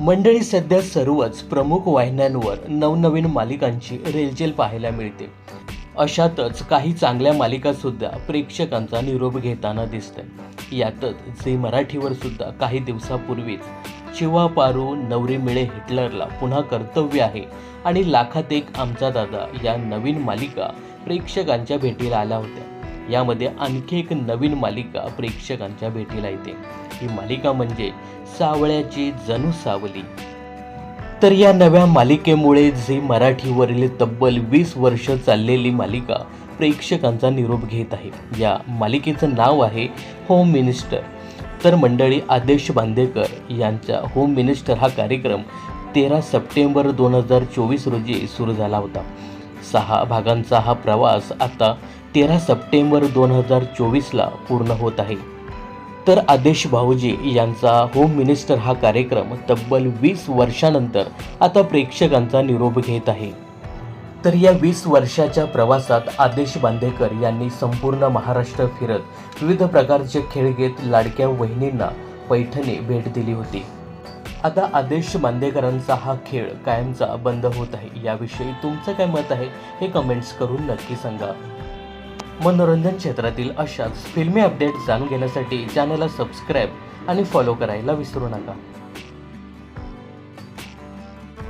मंडळी सध्या सर्वच प्रमुख वाहिन्यांवर नवनवीन मालिकांची रेलचेल पाहायला मिळते. अशातच काही चांगल्या मालिकासुद्धा प्रेक्षकांचा निरोप घेताना दिसतंय. यातच झी मराठीवर सुद्धा काही दिवसापूर्वीच शिवा पारू नवरी मिळे हिटलरला पुन्हा कर्तव्य आहे आणि लाखात एक आमचा दादा या नवीन मालिका प्रेक्षकांच्या भेटीला आल्या होत्या. यामध्ये आणखी एक नवीन मालिका प्रेक्षकांच्या भेटीला येते. ही मालिका म्हणजे सावळ्याची जणू सावली. तर या नव्या मालिकेमुळे झी मराठीवरील तब्बल वीस वर्ष चाललेली मालिका प्रेक्षकांचा निरोप घेत आहे. या मालिकेचं नाव आहे होम मिनिस्टर. तर मंडळी आदेश बांदेकर यांचा होम मिनिस्टर हा कार्यक्रम तेरा सप्टेंबर दोन हजार चोवीस रोजी सुरू झाला होता. सहा भागांचा हा प्रवास आता तेरा सप्टेंबर दोन हजार चोवीसला पूर्ण होत आहे. तर आदेश भाऊजी यांचा होम मिनिस्टर हा कार्यक्रम तब्बल वीस वर्षानंतर आता प्रेक्षकांचा निरोप घेत आहे. तर या वीस वर्षाच्या प्रवासात आदेश बांदेकर यांनी संपूर्ण महाराष्ट्र फिरत विविध प्रकारचे खेळ घेत लाडक्या वहिनींना पैठणी भेट दिली होती. आता आदेश बांदेकरांचा हा खेळ कायमचा बंद होत आहे. याविषयी तुमचं काय मत आहे हे कमेंट्स करून नक्की सांगा. मनोरंजन क्षेत्रातील अशाच फिल्मी अपडेट जाणून घेण्यासाठी चॅनलला सबस्क्राईब आणि फॉलो करायला विसरू नका.